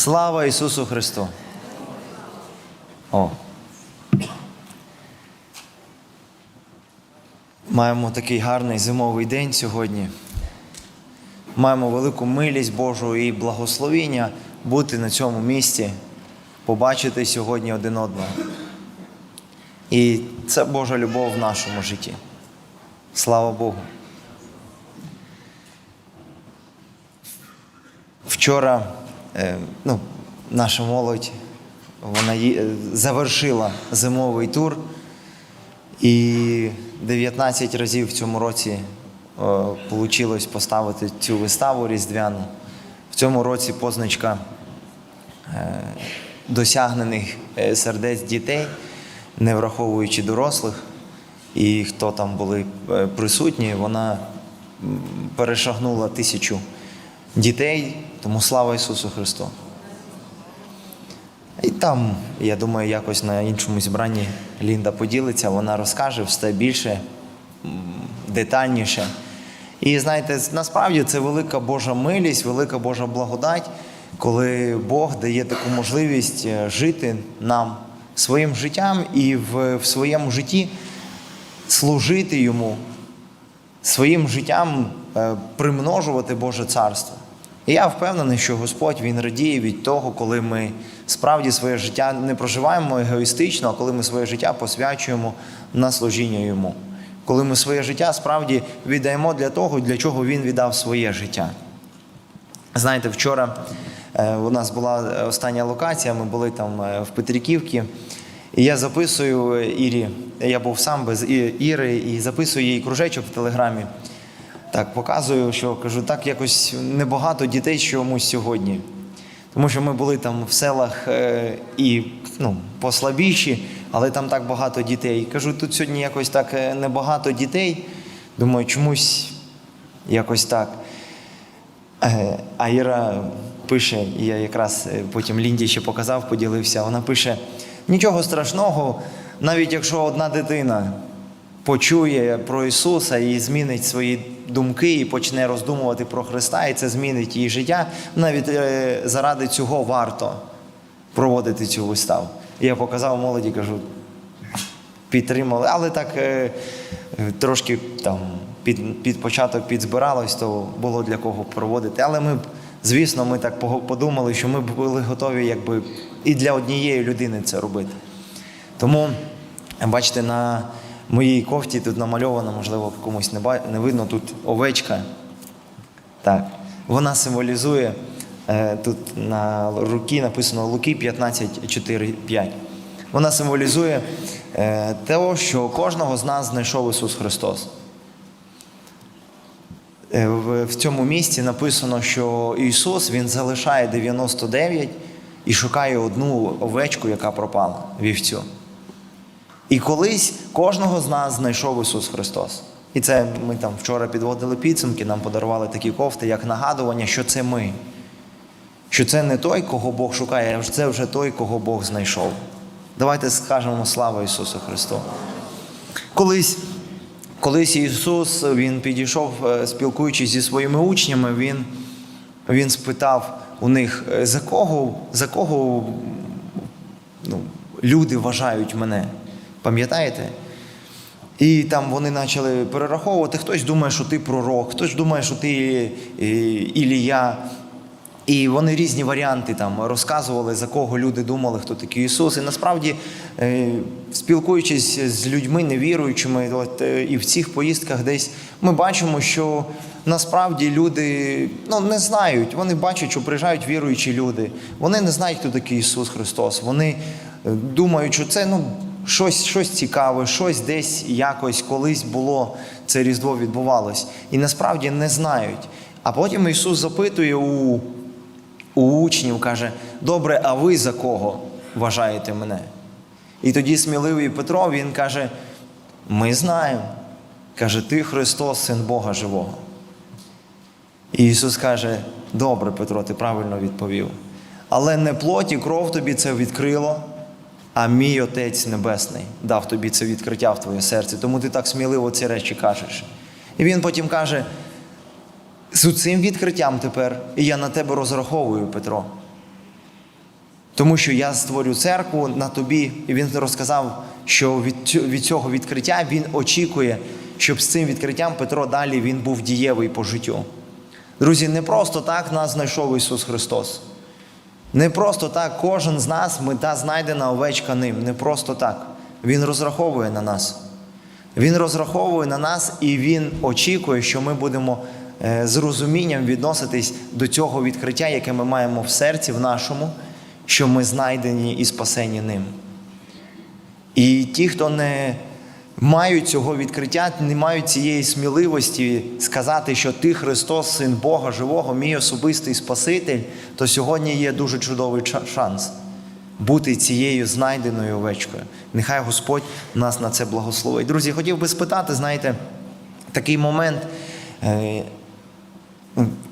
Слава Ісусу Христу! О. Маємо такий гарний зимовий день сьогодні. Маємо велику милість Божу і благословіння бути на цьому місці, побачити сьогодні один одного. І це Божа любов в нашому житті. Слава Богу. Вчора ну, наша молодь вона е, завершила зимовий тур. І 19 разів в цьому році вийшло поставити цю виставу різдвяну. В цьому році позначка е, досягнених е, сердець дітей, не враховуючи дорослих. І хто там були е, присутні, вона перешагнула тисячу дітей, тому слава Ісусу Христу. І там, я думаю, якось на іншому зібранні Лінда поділиться, вона розкаже все більше, детальніше. І знаєте, насправді це велика Божа милість, велика Божа благодать, коли Бог дає таку можливість е, жити нам своїм життям і в, в своєму житті служити йому, своїм життям е, примножувати Боже царство. І я впевнений, що Господь Він радіє від того, коли ми справді своє життя не проживаємо егоїстично, а коли ми своє життя посвячуємо на служіння йому. Коли ми своє життя справді віддаємо для того, для чого він віддав своє життя. Знаєте, вчора е, у нас була е, остання локація, ми були там в Петриківці, і я записую е, Ірі, я був сам без Іри, і записую їй кружечок в телеграмі. Так, показую, що кажу, так якось небагато дітей чомусь сьогодні. Тому що ми були там в селах е, і ну, послабіші, але там так багато дітей. Кажу, тут сьогодні якось так е, небагато дітей. Думаю, чомусь якось так. А Іра пише, і я якраз потім Лінді ще показав, поділився. Вона пише: нічого страшного, навіть якщо одна дитина почує про Ісуса і змінить свої думки, і почне роздумувати про Христа, і це змінить її життя, навіть е, заради цього варто проводити цю виставу. Я показав молоді, кажу, підтримали, але так е, е, трошки там під, під початок підзбиралось, то було для кого проводити. Але ми, звісно, ми так подумали, що ми були готові якби і для однієї людини це робити. Тому, бачите, на моїй кофті тут намальовано, можливо, комусь не, ба- не видно, тут овечка. Так, вона символізує е, тут на руці написано Луки 15, 4, 5. Вона символізує е, те, що кожного з нас знайшов Ісус Христос. Е, в цьому місці написано, що Ісус Він залишає 99 і шукає одну овечку, яка пропала вівцю. І колись кожного з нас знайшов Ісус Христос. І це ми там вчора підводили підсумки, нам подарували такі кофти, як нагадування, що це ми. Що це не той, кого Бог шукає, а це вже той, кого Бог знайшов. Давайте скажемо слава Ісусу Христу. Колись, колись Ісус Він підійшов, е, спілкуючись зі своїми учнями, Він, він спитав у них, е, за кого, за кого ну, люди вважають мене. Пам'ятаєте? І там вони почали перераховувати. Хтось думає, що ти пророк, хтось думає, що ти е, Ілія. І вони різні варіанти там розказували, за кого люди думали, хто такий Ісус. І насправді, е, спілкуючись з людьми невіруючими, і в цих поїздках десь ми бачимо, що насправді люди ну, не знають. Вони бачать, що приїжджають віруючі люди. Вони не знають, хто такий Ісус Христос. Вони е, думають, що це ну, щось, щось цікаве, щось десь якось колись було, це Різдво відбувалось. І насправді не знають. А потім Ісус запитує у у учнів каже: Добре, а ви за кого вважаєте мене? І тоді сміливий Петро він каже: Ми знаємо. Каже, ти Христос, син Бога живого. І Ісус каже: Добре, Петро, ти правильно відповів. Але не плоть і кров тобі це відкрило, а мій Отець Небесний дав тобі це відкриття в твоє серце. Тому ти так сміливо ці речі кажеш. І він потім каже: з цим відкриттям тепер я на тебе розраховую, Петро. тому що я створю церкву на тобі. І він розказав, що від цього відкриття він очікує, щоб з цим відкриттям Петро далі він був дієвий по життю. Друзі, не просто так нас знайшов Ісус Христос. Не просто так кожен з нас мета знайдена овечка ним. Не просто так. Він розраховує на нас. Він розраховує на нас і він очікує, що ми будемо е, з розумінням відноситись до цього відкриття, яке ми маємо в серці, в нашому, що ми знайдені і спасені ним. І ті, хто не мають цього відкриття, не мають цієї сміливості сказати, що ти Христос, Син Бога Живого, мій особистий Спаситель, то сьогодні є дуже чудовий шанс бути цією знайденою овечкою. Нехай Господь нас на це благословить. Друзі, хотів би спитати, знаєте, такий момент. е,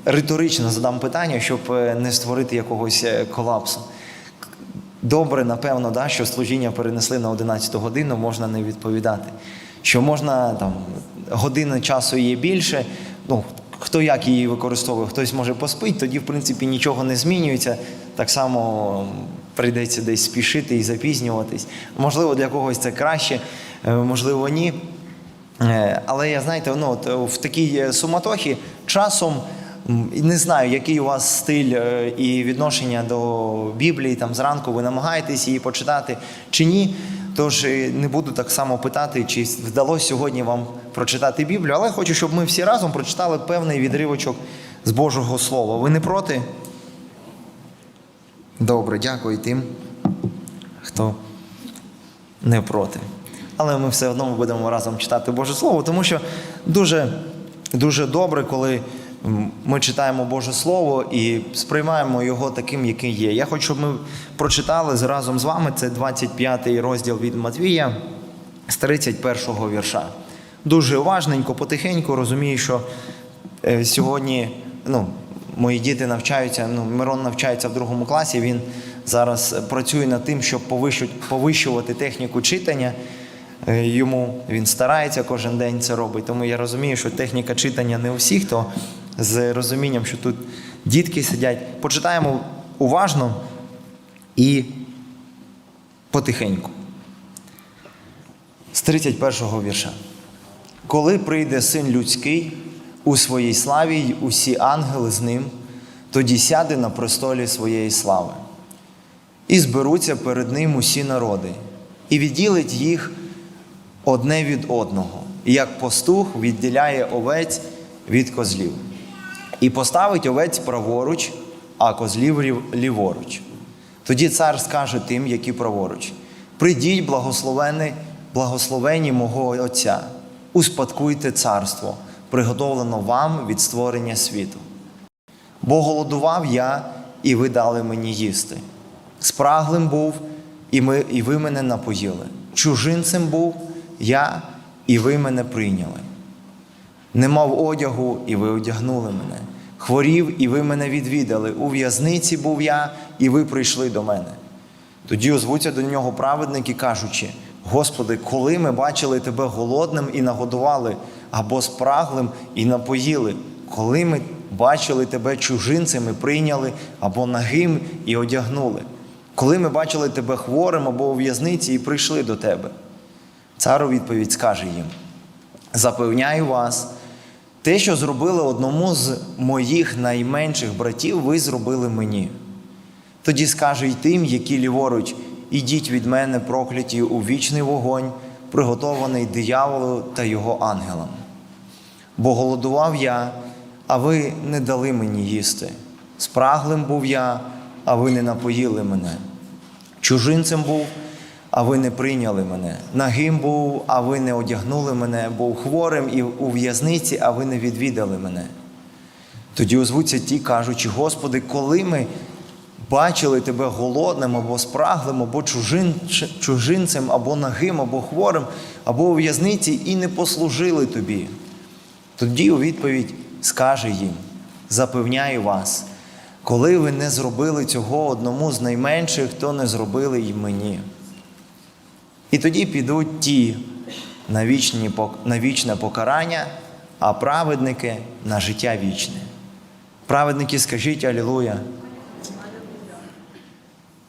Риторично задам питання, щоб е, не створити якогось е, колапсу. Добре, напевно, да, що служіння перенесли на 11 годину, можна не відповідати. Що можна там година часу є більше. Ну, хто як її використовує, хтось може поспить, тоді, в принципі, нічого не змінюється. Так само прийдеться десь спішити і запізнюватись. Можливо, для когось це краще, е, можливо, ні. Е, Але я знаєте, ну, от, е, в такій суматохі часом не знаю, який у вас стиль е, і відношення до Біблії, там зранку ви намагаєтесь її почитати чи ні. Тож е, не буду так само питати, чи вдалося сьогодні вам прочитати Біблію, але хочу, щоб ми всі разом прочитали певний відривочок з Божого Слова. Ви не проти? Добре, дякую тим, хто не проти. Але ми все одно будемо разом читати Боже Слово, тому що дуже, дуже добре, коли ми читаємо Боже Слово і сприймаємо його таким, який є. Я хочу, щоб ми прочитали разом з вами це 25 розділ від Матвія з 31 вірша. Дуже уважненько, потихеньку розумію, що е, сьогодні ну, мої діти навчаються, ну, Мирон навчається в другому класі, він зараз працює над тим, щоб повищувати техніку читання. Е, Йому він старається кожен день це робить. Тому я розумію, що техніка читання не у всіх, то з розумінням, що тут дітки сидять. Почитаємо уважно і потихеньку. З 31 го вірша. Коли прийде син людський у своїй славі й усі ангели з ним, тоді сяде на престолі своєї слави. І зберуться перед ним усі народи, і відділить їх одне від одного, як пастух відділяє овець від козлів. І поставить овець праворуч, а козлів ліворуч. Тоді цар скаже тим, які праворуч: прийдіть, благословені, благословені мого Отця, успадкуйте царство, приготовлено вам від створення світу. Бо голодував я, і ви дали мені їсти. Спраглим був, і, ми, і ви мене напоїли. Чужинцем був я, і ви мене прийняли. Не мав одягу, і ви одягнули мене. Хворів, і ви мене відвідали. У в'язниці був я, і ви прийшли до мене. Тоді озвуться до нього праведники, кажучи: Господи, коли ми бачили тебе голодним і нагодували, або спраглим і напоїли, коли ми бачили тебе чужинцем і прийняли, або нагим і одягнули, коли ми бачили тебе хворим або у в'язниці і прийшли до тебе. Цар у відповідь скаже їм: Запевняю вас, те, що зробили одному з моїх найменших братів, ви зробили мені. Тоді скаже й тим, які ліворуч, ідіть від мене, прокляті у вічний вогонь, приготований дияволу та його ангелам. Бо голодував я, а ви не дали мені їсти. Спраглим був я, а ви не напоїли мене. Чужинцем був, а ви не прийняли мене. Нагим був, а ви не одягнули мене, був хворим і у в'язниці, а ви не відвідали мене. Тоді озвуться ті, кажучи, Господи, коли ми бачили Тебе голодним або спраглим, або чужин, чужинцем, або нагим, або хворим, або у в'язниці і не послужили Тобі. Тоді у відповідь скаже їм: Запевняю вас, коли ви не зробили цього одному з найменших, то не зробили й мені. І тоді підуть ті на, вічні, на вічне покарання, а праведники на життя вічне. Праведники, скажіть Алілуя.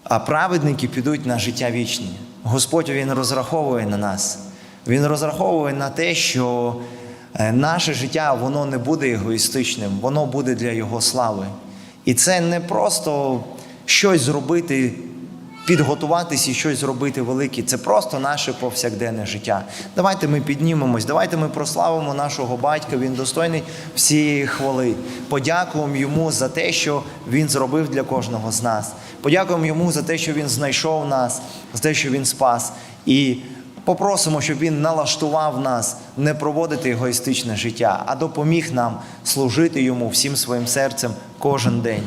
а праведники підуть на життя вічне. Господь Він розраховує на нас. Він розраховує на те, що е, наше життя воно не буде егоїстичним, воно буде для Його слави. І це не просто щось зробити, підготуватись і щось зробити велике. Це просто наше повсякденне життя. Давайте ми піднімемось, давайте ми прославимо нашого батька. Він достойний всієї хвали. Подякуємо йому за те, що він зробив для кожного з нас. Подякуємо йому за те, що він знайшов нас, за те, що він спас. І Попросимо, щоб він налаштував нас не проводити егоїстичне життя, а допоміг нам служити йому всім своїм серцем кожен день.